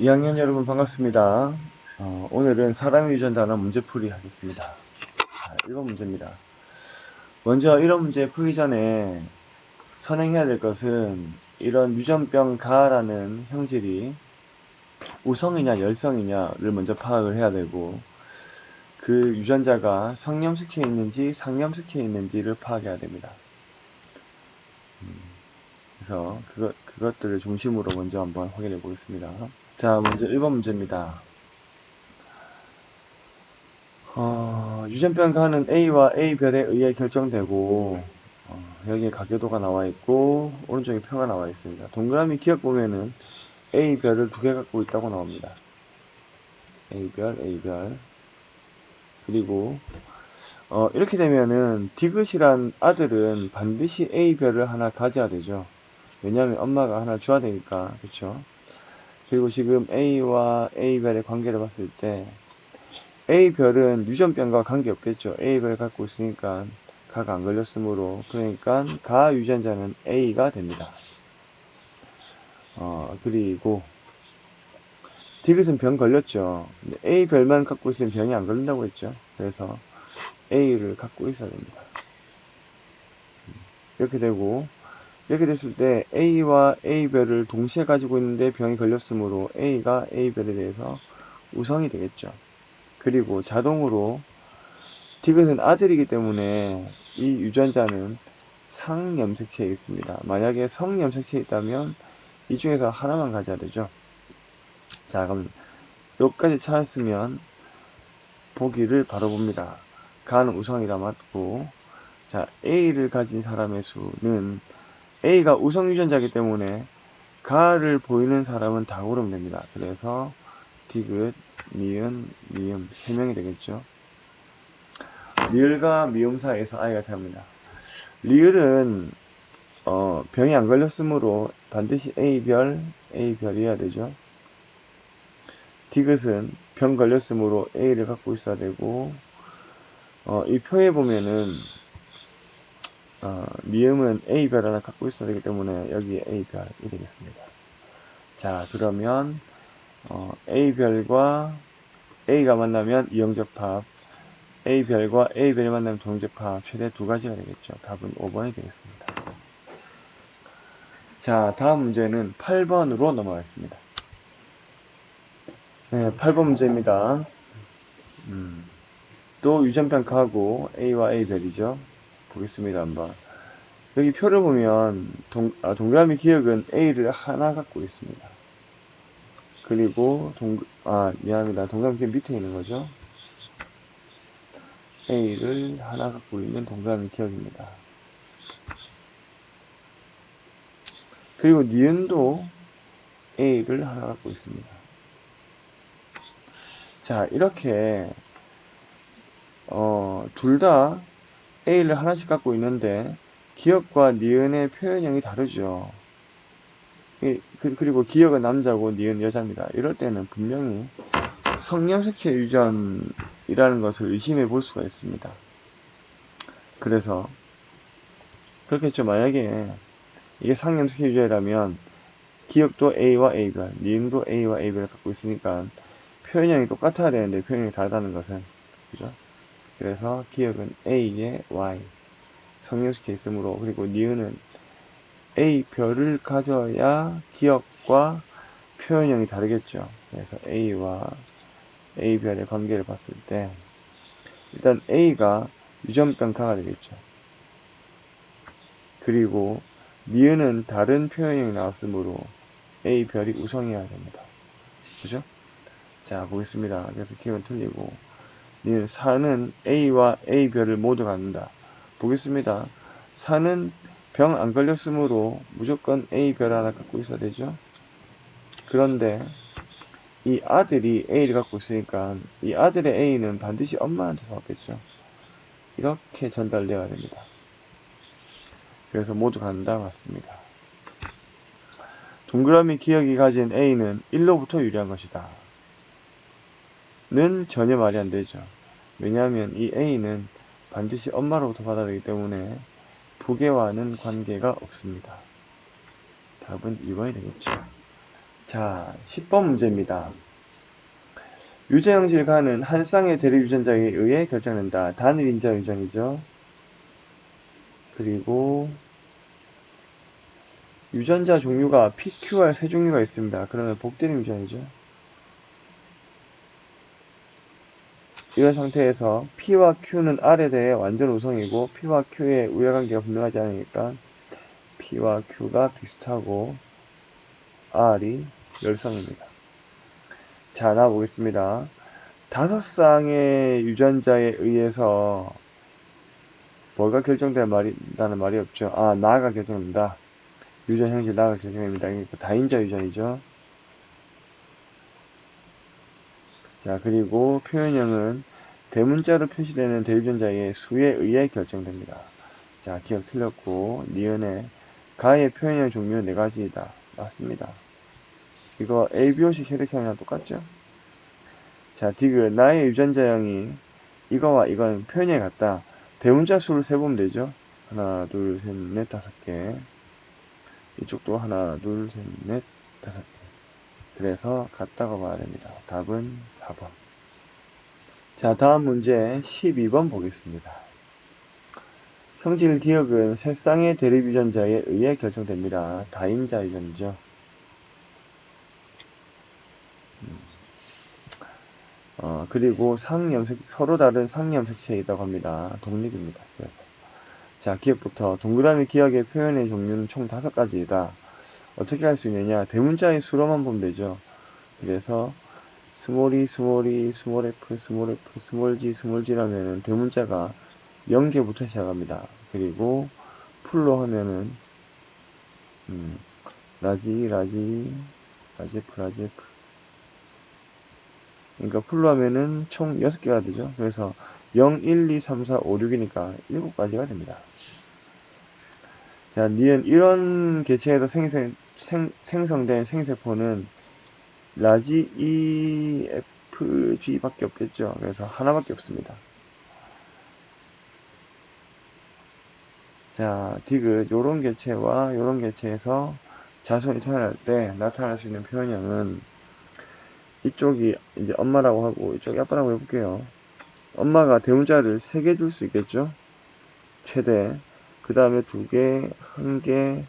2학년 여러분 반갑습니다. 어, 오늘은 사람 유전 단어 문제풀이 하겠습니다. 자, 1번 문제입니다. 먼저 이런 문제 풀기 전에 선행해야 될 것은 이런 유전병 가라는 형질이 우성이냐 열성이냐를 먼저 파악을 해야 되고 그 유전자가 성염식체에 있는지 상염식체에 있는지를 파악해야 됩니다. 음, 그래서 그것, 그것들을 중심으로 먼저 한번 확인해 보겠습니다. 자, 먼저 1번 문제입니다. 어, 유전병 가는 A와 A별에 의해 결정되고 어, 여기에 가교도가 나와 있고 오른쪽에 표가 나와 있습니다. 동그라미 기억 보면은 A별을 두 개 갖고 있다고 나옵니다. A별, A별 그리고 어, 이렇게 되면은 디귿이란 아들은 반드시 A별을 하나 가져야 되죠. 왜냐하면 엄마가 하나 줘야 되니까 그렇죠. 그리고 지금 A와 A별의 관계를 봤을 때 A별은 유전병과 관계없겠죠. A별 갖고 있으니까 가가 안 걸렸으므로 그러니까 가 유전자는 A가 됩니다. 어, 그리고 디귿은 병 걸렸죠. A별만 갖고 있으면 병이 안 걸린다고 했죠. 그래서 A를 갖고 있어야 됩니다. 이렇게 되고 이렇게 됐을 때 A와 A별을 동시에 가지고 있는데 병이 걸렸으므로 A가 A별에 대해서 우성이 되겠죠. 그리고 자동으로 디귿은 아들이기 때문에 이 유전자는 상염색체에 있습니다. 만약에 성염색체에 있다면 이 중에서 하나만 가져야 되죠. 자, 그럼 여기까지 찾았으면 보기를 바로 봅니다. 가는 우성이라 맞고 자, A를 가진 사람의 수는 A가 우성 유전자이기 때문에 가를 보이는 사람은 다 고르면 됩니다. 그래서 디귿, 미은, 미음 세 명이 되겠죠. 리을과 미음 사이에서 아이가 됩니다. 리을은 어, 병이 안 걸렸으므로 반드시 A별, A별이어야 되죠. 디귿은 병 걸렸으므로 A를 갖고 있어야 되고 어, 이 표에 보면은 어, 미음은 A별 하나 갖고 있어야 되기 때문에 여기에 A별이 되겠습니다. 자 그러면 어, A별과 A가 만나면 이형접합 A별과 A별이 만나면 동접합 최대 두 가지가 되겠죠. 답은 5번이 되겠습니다. 자 다음 문제는 8번으로 넘어가겠습니다. 네, 8번 문제입니다. 음, 또 유전평가하고 A와 A별이죠. 보겠습니다, 한번. 여기 표를 보면 동, 아, 동그라미 기억은 A를 하나 갖고 있습니다. 그리고 동, 아, 미안합니다. 동그라미 기억 밑에 있는 거죠. A를 하나 갖고 있는 동그라미 기억입니다. 그리고 니은도 A를 하나 갖고 있습니다. 자, 이렇게 어, 둘다 A를 하나씩 갖고 있는데 기억과 니은의 표현형이 다르죠. 그, 그리고 기억은 남자고 니은 여자입니다. 이럴 때는 분명히 성령색체 유전이라는 것을 의심해 볼 수가 있습니다. 그래서 그렇겠죠. 만약에 이게 상염색체 유전이라면 기억도 A와 A별, 니은도 A와 A별을 갖고 있으니까 표현형이 똑같아야 되는데 표현형이 다르다는 것은 그죠? 그래서 기억은 A의 Y 성형식해 있으므로 그리고 니은은 A 별을 가져야 기억과 표현형이 다르겠죠. 그래서 A와 A 별의 관계를 봤을 때 일단 A가 유전병가가 되겠죠. 그리고 니은은 다른 표현형이 나왔으므로 A 별이 우성이어야 됩니다. 그죠? 자, 보겠습니다. 그래서 기억은 틀리고, 니는 4는 A와 A별을 모두 갖는다. 보겠습니다. 4는 병 안 걸렸으므로 무조건 A별 하나 갖고 있어야 되죠. 그런데 이 아들이 A를 갖고 있으니까 이 아들의 A는 반드시 엄마한테서 왔겠죠. 이렇게 전달되어야 됩니다. 그래서 모두 간다 맞습니다. 동그라미 기억이 가진 A는 1로부터 유리한 것이다. 는 전혀 말이 안 되죠. 왜냐하면 이 A는 반드시 엄마로부터 받아야 되기 때문에 부계와는 관계가 없습니다. 답은 2번이 되겠죠. 자, 10번 문제입니다. 유전형질 가는 한 쌍의 대립 유전자에 의해 결정된다. 단일 인자 유전이죠. 그리고 유전자 종류가 PQR 세 종류가 있습니다. 그러면 복대립 유전이죠. 이런 상태에서 P와 Q는 R에 대해 완전 우성이고 P와 Q의 우열관계가 분명하지 않으니까 P와 Q가 비슷하고 R이 열성입니다. 자, 나와보겠습니다. 다섯 쌍의 유전자에 의해서 뭐가 결정된다는 말이, 말이 없죠. 아, 나가 결정된다. 유전 형질 나가 결정됩니다. 이게 다인자 유전이죠. 자, 그리고 표현형은 대문자로 표시되는 대유전자의 수에 의해 결정됩니다. 자, 기억 틀렸고, 니은의 가의 표현형 종류 네 가지이다. 맞습니다. 이거 ABO식 혈액형이랑 똑같죠? 자, 디귿. 나의 유전자형이 이거와 이건 표현형이 같다. 대문자 수를 세보면 되죠? 하나, 둘, 셋, 넷, 다섯 개. 이쪽도 하나, 둘, 셋, 넷, 다섯 개. 그래서 같다고 봐야 됩니다. 답은 4번. 자, 다음 문제 12번 보겠습니다. 형질 기억은 세 쌍의 대립 유전자에 의해 결정됩니다. 다인자 유전이죠. 어, 그리고 상염색, 서로 다른 상염색체이라고 합니다. 독립입니다. 그래서. 자, 기억부터. 동그라미 기억의 표현의 종류는 총 다섯 가지이다. 어떻게 할 수 있느냐. 대문자의 수로만 보면 되죠. 그래서, 스몰이, 스몰이, 스몰 f, 스몰 f, 스몰 g, 스몰 g라면은 대문자가 0개부터 시작합니다. 그리고, 풀로 하면은, 음, 라지, 라지, 라지 f, 라지 f, 그러니까 풀로 하면은 총 6개가 되죠. 그래서 0, 1, 2, 3, 4, 5, 6이니까 7가지가 됩니다. 자, 니은 이런 개체에서 생생, 생, 생성된 생세포는 라지 E, F, G 밖에 없겠죠. 그래서 하나밖에 없습니다. 자, 디귿 요런 개체와 요런 개체에서 자손이 태어날 때 나타날 수 있는 표현형은 이쪽이 이제 엄마라고 하고 이쪽이 아빠라고 해볼게요. 엄마가 대문자를 3개 줄 수 있겠죠? 최대. 그 다음에 2개, 1개,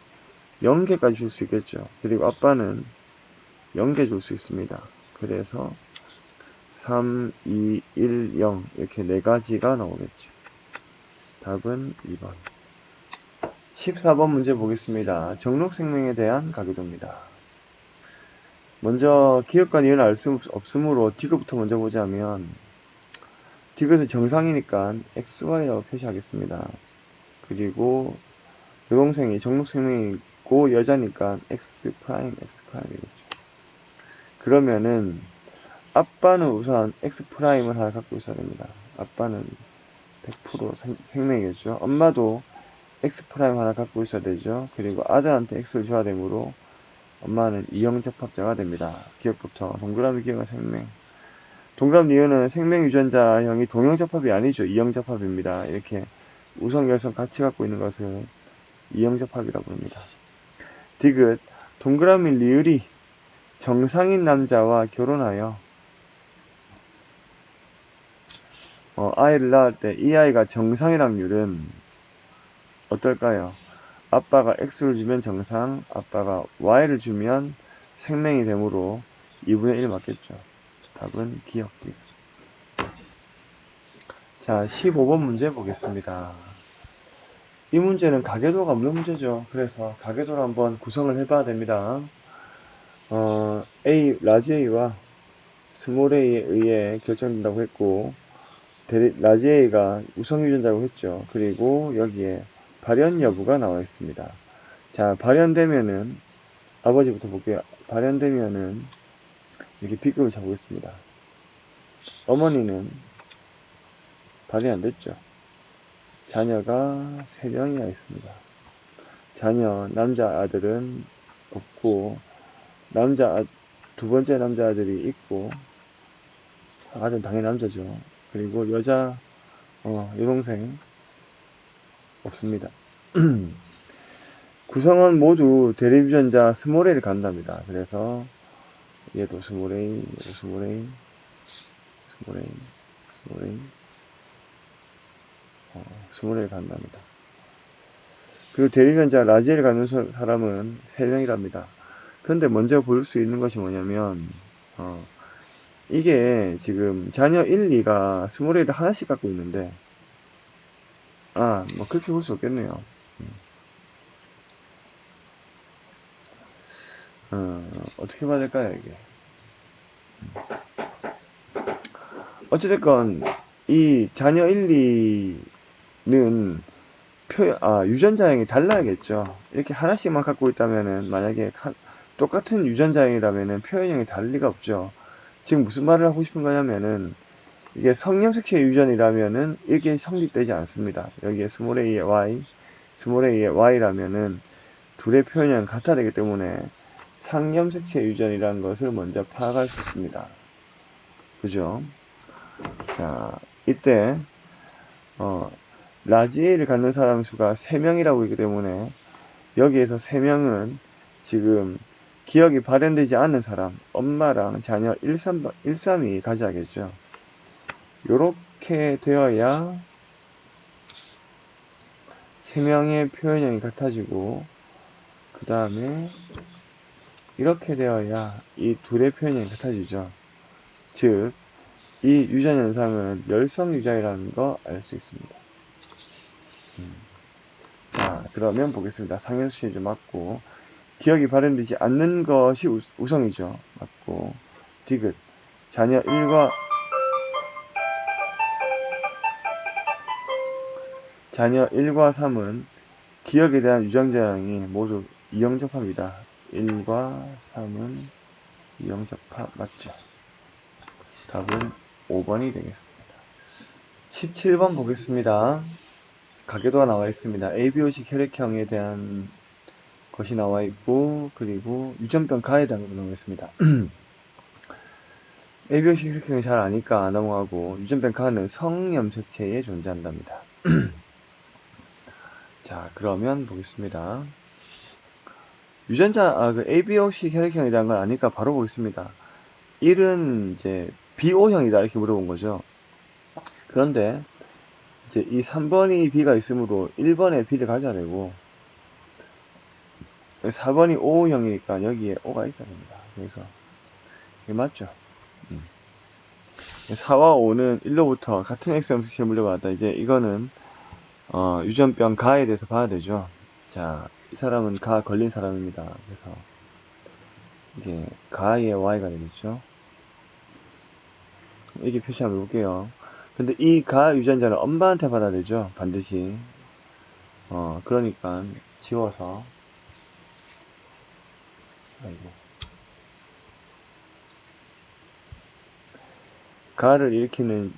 0개까지 줄 수 있겠죠. 그리고 아빠는 0개 줄 수 있습니다. 그래서 3, 2, 1, 0 이렇게 네 가지가 나오겠죠. 답은 2번. 14번 문제 보겠습니다. 정록생명에 대한 가계도입니다. 먼저 기업과 니은 알수 없으므로 디귿부터 먼저 보자면 디귿은 정상이니까 XY라고 표시하겠습니다. 그리고 여동생이 정록생명이 고 여자니까 X 프라임 X 프라임이겠죠. 그러면은 아빠는 우선 X 프라임을 하나 갖고 있어야 됩니다. 아빠는 100% 생, 생명이겠죠. 엄마도 X 프라임 하나 갖고 있어야 되죠. 그리고 아들한테 X를 줘야 되므로 엄마는 이형접합자가 됩니다. 기억부터 동그라미 기억은 생명. 동그라미 이유는 생명 유전자형이 동형접합이 아니죠. 이형접합입니다. 이렇게 우성 열성 같이 갖고 있는 것을 이형접합이라고 부릅니다. 디귿 동그라미 리을이 정상인 남자와 결혼하여 어, 아이를 낳을 때 이 아이가 정상인 확률은 어떨까요? 아빠가 x를 주면 정상, 아빠가 y를 주면 생명이 되므로 2분의 1 맞겠죠. 답은 기억기. 자, 15번 문제 보겠습니다. 이 문제는 가계도가 없는 문제죠. 그래서 가계도를 한번 구성을 해봐야 됩니다. 어, A, 라지 A와 스몰 A에 의해 결정된다고 했고, 라지 A가 우성 유전자라고 했죠. 그리고 여기에 발현 여부가 나와 있습니다. 자, 발현되면은, 아버지부터 볼게요. 발현되면은, 이렇게 B급을 잡고 있습니다. 어머니는 발현 안 됐죠. 자녀가 3명이나 있습니다. 자녀, 남자 아들은 없고, 남자, 아, 두 번째 남자 아들이 있고, 아들은 당연히 남자죠. 그리고 여자, 어, 여동생, 없습니다. 구성은 모두 스몰 L을 간답니다. 그래서 얘도 스몰 a, 얘도 스몰 a, 스몰 a, 스몰 a, 어, a 간답니다. 그리고 대리면자 라지를 갖는 사- 사람은 3명이랍니다. 그런데 먼저 볼 수 있는 것이 뭐냐면, 어, 이게 지금 자녀 1, 2가 스몰 a를 하나씩 갖고 있는데, 아, 뭐 그렇게 볼 수 없겠네요. 음. 어, 어떻게 봐야 될까요, 이게? 음. 어찌됐건, 이 자녀 1, 2 는 표, 아, 유전자형이 달라야겠죠. 이렇게 하나씩만 갖고 있다면은, 만약에 한- 똑같은 유전자형이라면은 표현형이 다를 리가 없죠. 지금 무슨 말을 하고 싶은 거냐면은, 이게 성염색체 유전이라면은, 이게 성립되지 않습니다. 여기에 스몰 a의 y, 스몰 a의 y라면은, 둘의 표현형이 같아야 되기 때문에, 상염색체 유전이라는 것을 먼저 파악할 수 있습니다. 그죠? 자, 이때, 어, 라지에를 갖는 사람 수가 3명이라고 있기 때문에 여기에서 3명은 지금 기억이 발현되지 않는 사람, 엄마랑 자녀 1, 3, 1, 3이 가져야겠죠. 요렇게 되어야 3명의 표현형이 같아지고 그 다음에 이렇게 되어야 이 둘의 표현형이 같아지죠. 즉, 이 유전 현상은 열성 유전이라는 거 알 수 있습니다. 음. 자, 그러면 보겠습니다. 좀 맞고 기억이 발현되지 않는 것이 우, 우성이죠. 맞고 디귿 자녀 1과 자녀 1과 3은 기억에 대한 유전자형이 모두 이영접합니다. 1과 3은 이영접합 맞죠? 답은 5번이 되겠습니다. 17번 보겠습니다. 가계도가 나와 있습니다. ABO식 혈액형에 대한 것이 나와 있고 그리고 유전병 가에 대한 것도 나와 있습니다. ABO식 혈액형을 잘 아니까 넘어가고 유전병 가는 성염색체에 존재한답니다. 자 그러면 보겠습니다. 유전자 아, 그 ABO식 혈액형이라는 걸 아니까 바로 보겠습니다. 1은 이제 BO형이다 이렇게 물어본 거죠. 그런데 이제 이 3번이 B가 있으므로 1번에 B를 가져야 되고 4번이 O형이니까 여기에 O가 있어야 됩니다. 그래서 이게 맞죠? 음. 4와 5는 1로부터 같은 X염색체에 물려받았다. 이제 이거는 어, 유전병 가에 대해서 봐야 되죠. 자, 이 사람은 가 걸린 사람입니다. 그래서 이게 가의 Y가 되겠죠. 이렇게 표시 한번 해볼게요. 근데 이 가 유전자는 엄마한테 받아야 되죠. 반드시. 어, 그러니까 지워서. 아이고. 가를 일으키는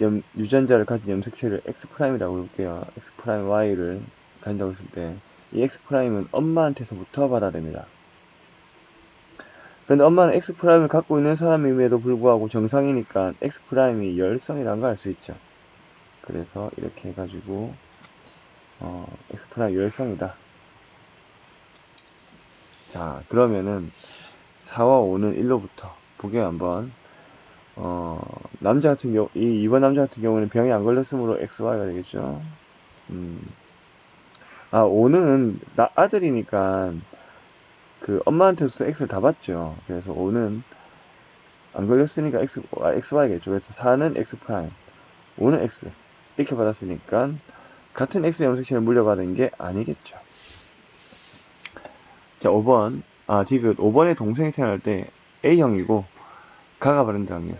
염, 유전자를 가진 염색체를 X'이라고 볼게요. X'Y를 가진다고 했을 때, 이 X'은 엄마한테서부터 받아야 됩니다. 그런데 엄마는 X'을 갖고 있는 사람임에도 불구하고 정상이니까 X'이 열성이라는 걸 알 수 있죠. 그래서 이렇게 해가지고 어, X' 열성이다. 자 그러면은 4와 5는 1로부터 보게 한번 어, 남자 같은 경우 이 2번 남자 같은 경우는 병이 안 걸렸으므로 XY가 되겠죠. 음. 아 5는 나, 아들이니까 그 엄마한테서 X를 다 받죠. 그래서 5는 안 걸렸으니까 X, 아, XY겠죠. 그래서 4는 X 프라임, 5는 X 이렇게 받았으니까 같은 X 염색체를 물려받은 게 아니겠죠. 자 5번 아 디귿 5번의 동생이 태어날 때 A형이고 가가 바른드 확률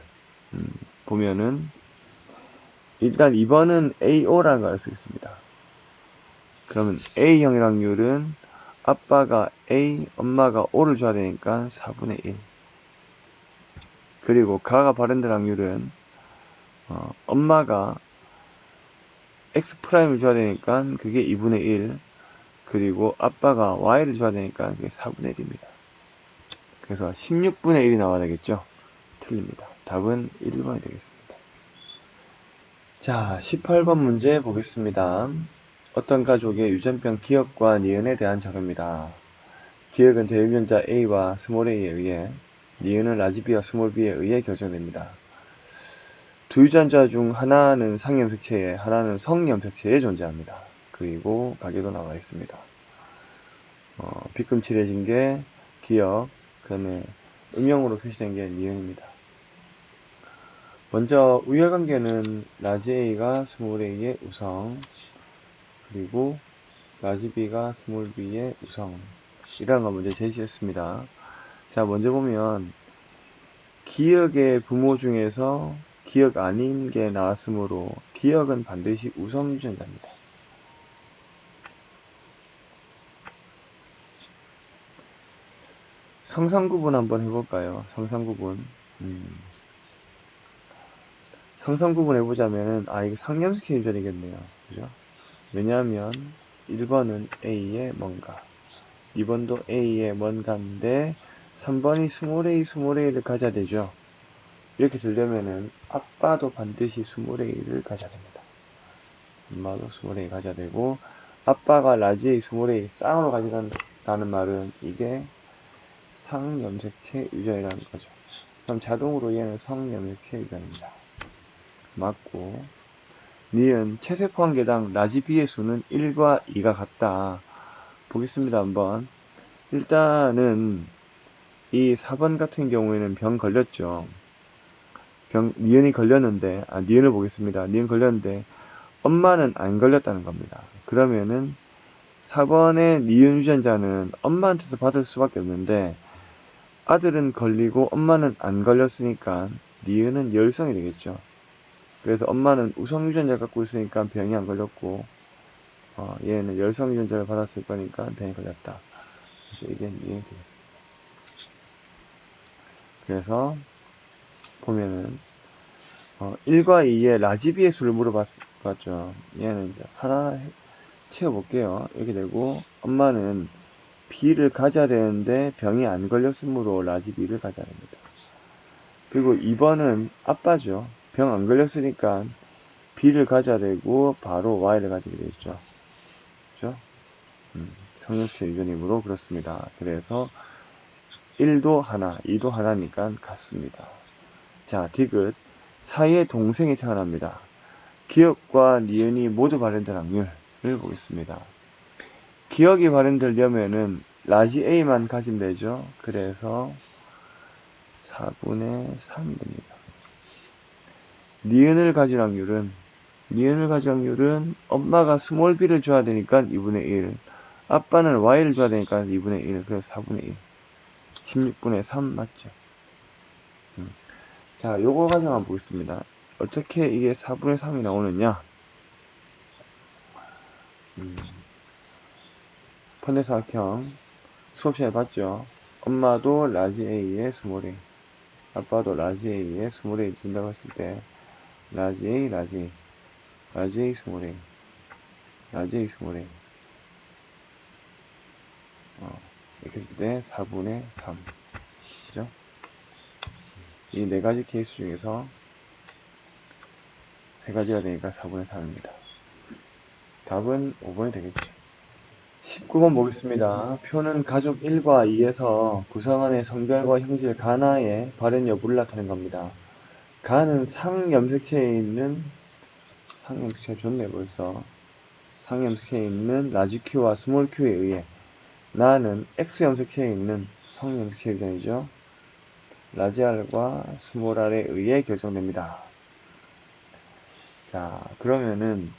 음, 보면은 일단 2번은 AO라는 걸 알 수 있습니다. 그러면 A형의 확률은 아빠가 A, 엄마가 O를 줘야 되니까 4분의 1. 그리고 가가 발현될 확률은 어, 엄마가 X'을 줘야 되니까 그게 2분의 1. 그리고 아빠가 Y를 줘야 되니까 그게 4분의 1입니다. 그래서 16분의 1이 나와야 되겠죠? 틀립니다. 답은 1번이 되겠습니다. 자, 18번 문제 보겠습니다. 어떤 가족의 유전병 기억과 니은에 대한 자료입니다. 기억은 대유전자 A와 스몰 a에 의해 니은은 라지 B와 스몰 b에 의해 결정됩니다. 두 유전자 중 하나는 상염색체에 하나는 성염색체에 존재합니다. 그리고 가게도 나와 있습니다. 어, 빗금 칠해진 게 기억, 그 다음에 음영으로 표시된 게 니은입니다. 먼저 우열관계는 라지 A가 스몰 a의 우성, 그리고 라지 B가 스몰 b의 우성 이라는 걸 먼저 제시했습니다. 자, 먼저 보면 기억의 부모 중에서 기억 아닌 게 나왔으므로 기억은 반드시 우성 유전자입니다. 성상구분 한번 해볼까요? 성상구분. 음. 성상구분 해보자면은, 아, 이거 상염스케 유전이겠네요. 그죠? 왜냐하면, 1번은 A의 뭔가, 2번도 A의 뭔가인데, 3번이 스몰 A, 스몰 A를 가져야 되죠. 이렇게 되려면은, 아빠도 반드시 스몰 A를 가져야 됩니다. 엄마도 스몰 A 가져야 되고, 아빠가 라지 A, 스몰 A 쌍으로 가져간다는 말은, 이게 상염색체 유전이라는 거죠. 그럼 자동으로 얘는 성염색체 유전입니다. 맞고 니은 체세포 한 개당 라지 B의 수는 1과 2가 같다. 보겠습니다. 한번. 일단은 이 4번 같은 경우에는 병 걸렸죠. 병 니은이 걸렸는데 아 니은을 보겠습니다. 니은 걸렸는데 엄마는 안 걸렸다는 겁니다. 그러면은 4번의 니은 유전자는 엄마한테서 받을 수밖에 없는데 아들은 걸리고 엄마는 안 걸렸으니까 니은은 열성이 되겠죠. 그래서 엄마는 우성 유전자 갖고 있으니까 병이 안 걸렸고 어, 얘는 열성 유전자를 받았을 거니까 병이 걸렸다. 그래서 이게 니은이 되겠습니다. 그래서 보면은 어, 1과 2의 라지비의 수를 물어봤죠. 얘는 이제 하나 채워볼게요. 이렇게 되고 엄마는 B를 가져야 되는데 병이 안 걸렸으므로 라지 B를 가져야 됩니다. 그리고 2번은 아빠죠. 병 안 걸렸으니까 B를 가져야 되고 바로 Y를 가지게 되죠. 그죠? 음, 성형식 유전이므로 그렇습니다. 그래서 1도 하나, 2도 하나니까 같습니다. 자, 디귿. 사이에 동생이 태어납니다. 기억과 니은이 모두 발현될 확률을 보겠습니다. 기억이 발현되려면은 라지 A만 가지면 되죠. 그래서 4분의 3이 됩니다. 니은을 가질 확률은 니은을 가질 확률은 엄마가 스몰 b를 줘야 되니까 2분의 1 아빠는 y를 줘야 되니까 2분의 1 그래서 4분의 1 16분의 3 맞죠? 음. 자 요거 가지고 한번 보겠습니다. 어떻게 이게 4분의 3이 나오느냐 음. 편대사각형 수업 시간에 봤죠. 엄마도 라지 A에 스몰 A 아빠도 라지 A에 스몰 A 준다고 했을 때 라지 A 라지 라지 A 스몰 A 라지 A 스몰 A 어, 이렇게 했을 때 4분의 3 그죠? 이 네 가지 케이스 중에서 세 가지가 되니까 4분의 3입니다. 답은 5번이 되겠죠. 19번 보겠습니다. 표는 가족 1과 2에서 구성원의 성별과 형질 가나의 발현 여부를 나타낸 겁니다. 가는 상염색체에 있는 상염색체 좋네 벌써 상염색체에 있는 라지 Q와 스몰 Q에 의해 나는 X염색체에 있는 성염색체 유전이죠. 라지 R과 스몰 R에 의해 결정됩니다. 자 그러면은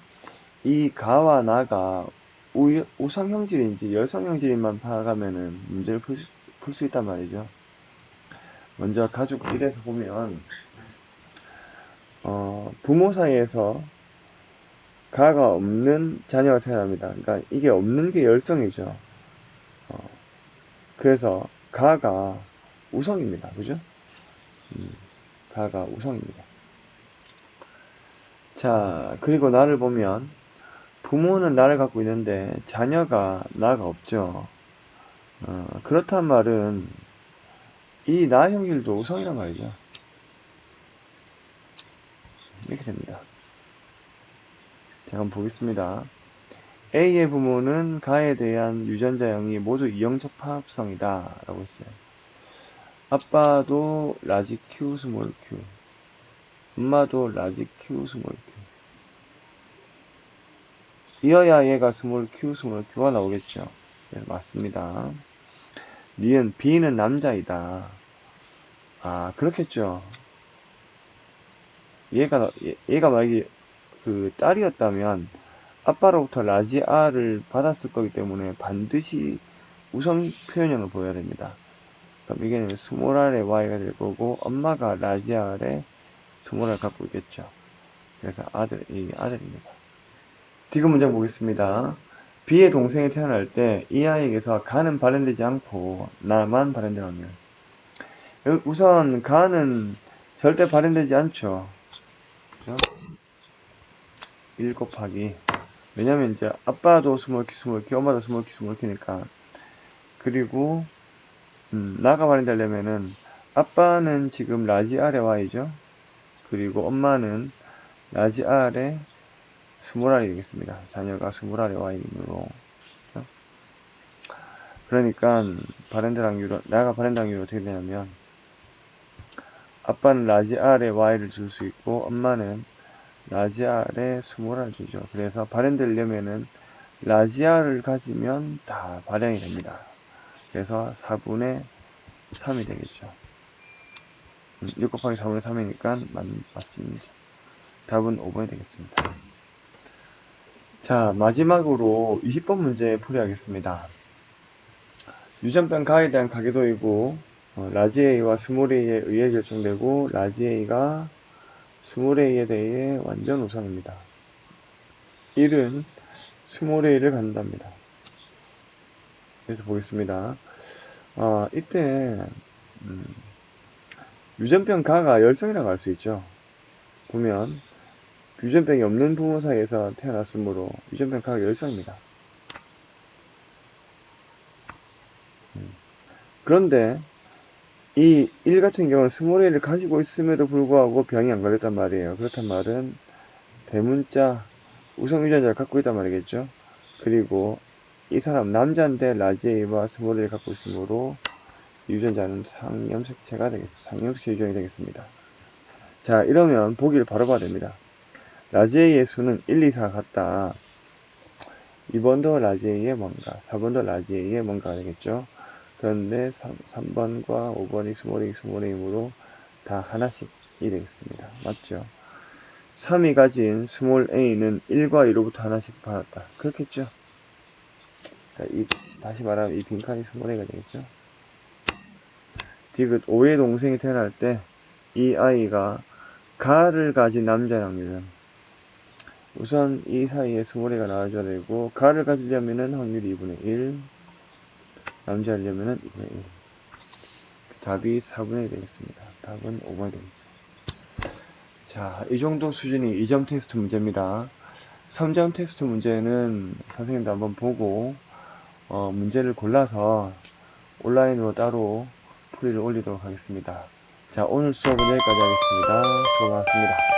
이 가와 나가 우, 우성형질인지 열성형질인만 파악하면은 문제를 풀 수, 풀 수 있단 말이죠. 먼저 가족 1에서 보면 어, 부모 사이에서 가가 없는 자녀가 태어납니다. 그러니까 이게 없는 게 열성이죠. 어, 그래서 가가 우성입니다. 그죠? 음, 가가 우성입니다. 자, 그리고 나를 보면 부모는 나를 갖고 있는데 자녀가 나가 없죠. 어, 그렇단 말은 이 나 형질도 우성이란 말이죠. 이렇게 됩니다. 자, 한번 보겠습니다. A의 부모는 가에 대한 유전자 형이 모두 이형적 파합성이다 라고 했어요. 아빠도 라지 Q 스몰 Q 엄마도 라지 Q 스몰 Q 이어야 얘가 스몰 Q 스몰 Q가 나오겠죠. 그래서 맞습니다. 니은 B는 남자이다. 아 그렇겠죠. 얘가 얘- 얘가 만약에 그 딸이었다면 아빠로부터 라지 R을 받았을 거기 때문에 반드시 우성 표현형을 보여야 됩니다. 그럼 이게 스몰 R의 Y가 될 거고 엄마가 라지 R의 스몰 R 갖고 있겠죠. 그래서 아들 이 아들입니다. 디귿 문장 보겠습니다. B의 동생이 태어날 때 이 아이에게서 가는 발현되지 않고 나만. 여- 우선 가는 절대 발현되지 않죠. 그죠? 1 곱하기. 왜냐면 이제 아빠도 스몰키 스몰키 엄마도 스몰키 스몰키니까. 그리고 음, 나가 발현되려면은 아빠는 지금 라지 R의 Y죠? 그리고 엄마는 라지 R의 스몰 R이 되겠습니다. 자녀가 스몰 R의 Y이므로. 그죠? 그러니까 발현될 확률은 나가 발현될 확률이 어떻게 되냐면 아빠는 라지 R의 Y를 줄 수 있고 엄마는 라지 R의 스몰을 주죠. 그래서 발현되려면은 라지 R을 가지면 다 발현이 됩니다. 그래서 4분의 3이 되겠죠. 음, 6 곱하기 4분의 3이니까 맞, 맞습니다. 답은 5번이 되겠습니다. 자, 마지막으로 20번 문제 풀이하겠습니다. 유전병 가에 대한 가계도이고 어, 라지 A와 스몰 A에 의해 결정되고 라지 A가 스몰 A에 대해 완전 우선입니다. 1은 스몰 A를 갖는답니다. 그래서 보겠습니다. 아, 이때 음, 유전병 가가 열성이라고 할 수 있죠. 보면 유전병이 없는 부모 사이에서 태어났으므로 유전병 가가 열성입니다. 음, 그런데 이1 같은 경우는 스몰 a를 가지고 있음에도 불구하고 병이 안 걸렸단 말이에요. 그렇단 말은 대문자 우성 유전자를 갖고 있단 말이겠죠. 그리고 이 사람 남자인데 라지 A와 스몰 a를 갖고 있으므로 유전자는 상염색체가 되겠습니다. 상염색 유전이 되겠습니다. 자 이러면 보기를 바로 봐야 됩니다. 라지 A의 수는 1, 2, 4가 같다. 2번도 라지 A의 뭔가, 4번도 라지 A의 뭔가가 되겠죠. 그런데 3, 3번과 5번이 스몰이 스몰이므로 다 하나씩이 되겠습니다. 맞죠? 3이 가진 스몰 a는 1과 2로부터 하나씩 받았다. 그렇겠죠? 그러니까 이, 다시 말하면 이 빈칸이 스몰 a가 되겠죠? 디귿 5의 동생이 태어날 때 이 아이가 가를 가진 확률은 우선 이 사이에 스몰 a가 나와줘야 되고 가를 가지려면은 확률이 2분의 1 남자하려면은 2분의 1 답이 4분의 1 되겠습니다. 답은 5번이 되겠죠. 자, 이 정도 수준이 2점 테스트 문제입니다. 3점 테스트 문제는 선생님도 한번 보고 어, 문제를 골라서 온라인으로 따로 풀이를 올리도록 하겠습니다. 자, 오늘 수업은 여기까지 하겠습니다. 수고 많았습니다.